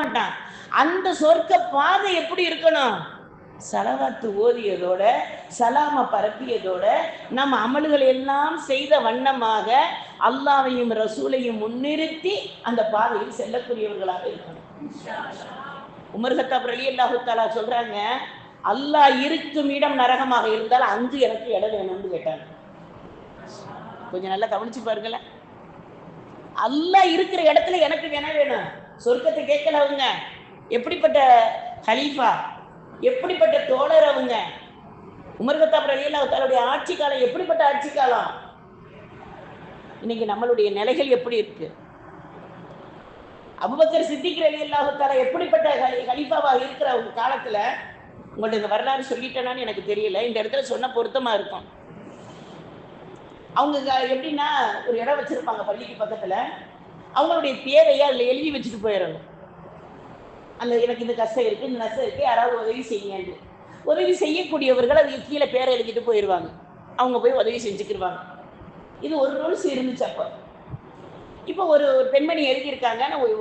மாட்டான். அந்த சொர்க்க பாதை எப்படி இருக்கணும்? சலவாத்து ஓதியதோட சலாம பரப்பியதோட நம்ம அமல்கள் எல்லாம் செய்த வண்ணமாக அல்லாவையும் ரசூலையும் முன்னிறுத்தி அந்த பாதையில் செல்லக்கூடியவர்களாக இருக்கணும். உமர் அலி அல்லாஹு தாலா சொல்றாங்க அல்லாஹ் இருக்கும் இடம் நரகமாக இருந்தால் அங்கு எனக்கு இடம் வேணும்னு கேட்டாங்க. கொஞ்சம் நல்லா கவனிச்சு பாருங்களேன். அல்லாஹ் இருக்கிற இடத்துல எனக்கு என்ன வேணும் சொர்க்கத்தை கேட்கல அவங்க. எப்படிப்பட்ட ஹலீஃபா? எப்படிப்பட்ட தோழர் அவங்க? உமர் கத்தாப் ஆட்சி காலம் எப்படிப்பட்ட ஆட்சி காலம்? இன்னைக்கு நம்மளுடைய நிலைகள் எப்படி இருக்கு? அபுபக்கர் சித்திக் ரலியல்லாஹு தஆலா எப்படிப்பட்ட ஹலீஃபாவாக இருக்கிற அவங்க காலத்துல உங்கள்ட்ட இந்த வரலாறு சொல்லிட்டேனான்னு எனக்கு தெரியல. இந்த இடத்துல சொன்ன பொருத்தமா இருக்கும். அவங்க எப்படின்னா ஒரு இடம் வச்சிருப்பாங்க பள்ளிக்கு பக்கத்துல. அவங்களுடைய தேவையை அதில் எழுதி வச்சுட்டு போயிடணும். அந்த எனக்கு இந்த கஷ்டம் இருக்குது இந்த நஷ்டம் இருக்குது யாராவது உதவி செய்யுங்க உதவி செய்யக்கூடியவர்கள் அதுக்கு கீழே பேரை எழுதிட்டு போயிடுவாங்க. அவங்க போய் உதவி செஞ்சுக்கிடுவாங்க இது ஒரு ரூல்ஸ் இருந்துச்சு அப்போ. இப்போ ஒரு பெண்மணி எழுதியிருக்காங்க நான் ஒரு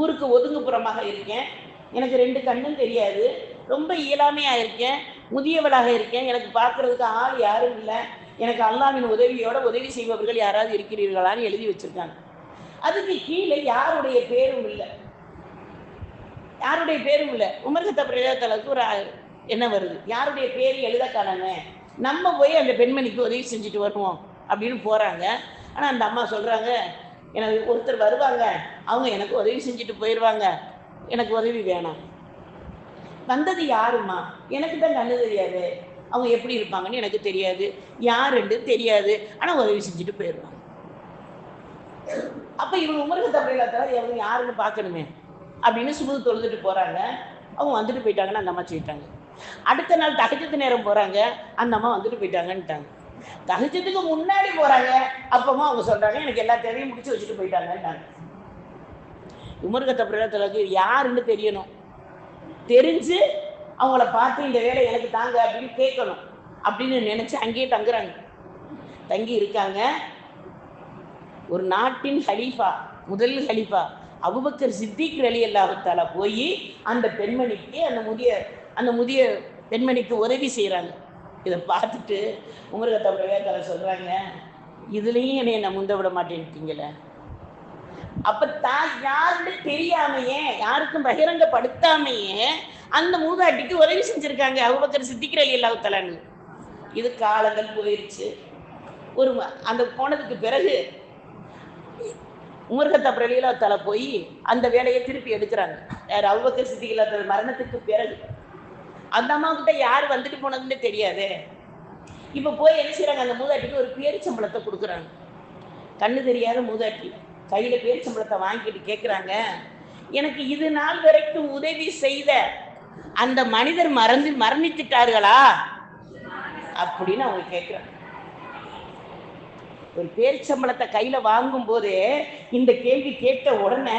ஊருக்கு ஒதுங்குப்புறமாக இருக்கேன். எனக்கு ரெண்டு கண்ணும் தெரியாது. ரொம்ப இயலாமையாக இருக்கேன். முதியவளாக இருக்கேன். எனக்கு பார்க்குறதுக்கு ஆள் யாரும் இல்லை. எனக்கு அல்லாவின் உதவியோட உதவி செய்பவர்கள் யாராவது இருக்கிறீர்களான்னு எழுதி வச்சுருக்காங்க. அதுக்கு கீழே யாருடைய பேரும் இல்லை. யாருடைய பேரும் இல்லை? உமர்கத்த பிரயோகத்தளவுக்கு ஒரு என்ன வருது? யாருடைய பேர் எழுத காணாம? நம்ம போய் அந்த பெண்மணிக்கு உதவி செஞ்சுட்டு வருவோம் அப்படின்னு போகிறாங்க ஆனால் அந்த அம்மா சொல்கிறாங்க எனக்கு ஒருத்தர் வருவாங்க அவங்க எனக்கு உதவி செஞ்சுட்டு போயிடுவாங்க எனக்கு உதவி வேணாம். வந்தது யாருமா எனக்கு தான் கண்ணு தெரியாது. அவங்க எப்படி இருப்பாங்கன்னு எனக்கு தெரியாது. யாருன்னு தெரியாது. ஆனால் உதவி செஞ்சுட்டு போயிடுவாங்க அப்ப இவங்க உமருக்கு தமிழில் தவிர இவங்க யாருன்னு பார்க்கணுமே. அப்படின்னு சுமது தொழுதுட்டு போறாங்க. அவங்க வந்துட்டு போயிட்டாங்கன்னு அந்த அம்மா சொல்லிட்டாங்க. அடுத்த நாள் தகச்சத்து நேரம் போறாங்க. அந்த அம்மா வந்துட்டு போயிட்டாங்கன்ட்டாங்க. தகச்சத்துக்கு முன்னாடி போறாங்க. அப்பமா அவங்க சொல்றாங்க எனக்கு எல்லா தேவையும் முடிச்சு வச்சுட்டு போயிட்டாங்கன்ட்டாங்க. உமர்கத்த பிரதத்துலக்கு யாருன்னு தெரியணும். தெரிஞ்சு அவங்கள பார்த்து இந்த வேலை எனக்கு தாங்க அப்படின்னு கேட்கணும். அப்படின்னு நினைச்சு அங்கேயே தங்குறாங்க. தங்கி இருக்காங்க. ஒரு நாட்டின் ஹலீஃபா முதல் ஹலீஃபா அபுபக்கர் சித்திக் அலி அல்லாஹால போய் அந்த பெண்மணிக்கு அந்த முதிய அந்த முதிய பெண்மணிக்கு உதவி செய்கிறாங்க இதை பார்த்துட்டு உமர்கத்தா பிரவேதால சொல்கிறாங்க இதுலேயும் என்னை நான் முந்த விட மாட்டேன்ட்டீங்களே. அப்ப தான் யாருன்னு தெரியாமையே யாருக்கும் பகிரங்கப்படுத்தாமையே அந்த மூதாட்டிக்கு உதவி செஞ்சிருக்காங்க அவுபக்கர் சித்திக்கிற அலி அல்லாஹாலன்னு இது காலங்கள் போயிருச்சு. ஒரு அந்த போனதுக்கு பிறகு உமர்கத்தா பிரலீலா தலை போய் அந்த வேலையை திருப்பி எடுக்கிறாங்க. யார் அவ்வக்கர் இல்லாத மரணத்துக்கு பிறகு. அந்த அம்மா கிட்ட யார் வந்துட்டு போனதுன்னு தெரியாதே. இப்போ போய் என்ன செய்கிறாங்க அந்த மூதாட்டிக்கு ஒரு பேரிச்சம்பளத்தை கொடுக்குறாங்க. கண்ணு தெரியாத மூதாட்டி. கையில பேரிச்சம்பளத்தை வாங்கிட்டு கேட்குறாங்க எனக்கு இது நாள் வரைக்கும் உதவி செய்த அந்த மனிதர் மறந்து மரணித்துட்டார்களா அப்படின்னு அவங்க கேட்குறாங்க ஒரு பேரிச்சம்பளத்தை கையில வாங்கும் போது இந்த கேள்வி கேட்ட உடனே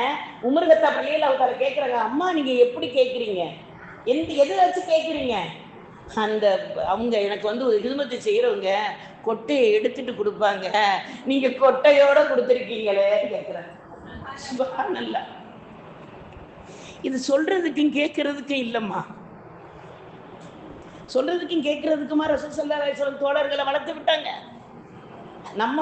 உமர்கத்தா பள்ளியில் அவத்தார கேட்குறாங்க அம்மா நீங்க எப்படி கேட்குறீங்க எந்த எதை வச்சு கேட்குறீங்க அந்த அவங்க எனக்கு வந்து ஒரு ஹிதுமத்தை செய்கிறவங்க கொட்டையை எடுத்துட்டு கொடுப்பாங்க. நீங்க கொட்டையோட கொடுத்துருக்கீங்களே? கேட்குறாங்க சுபஹானல்லா இது சொல்றதுக்கும் கேட்கறதுக்கும் இல்லைம்மா. சொல்றதுக்கும் கேட்கறதுக்குமா ரசூல் சல்லா தோழர்களை வளர்த்து விட்டாங்க. நம்ம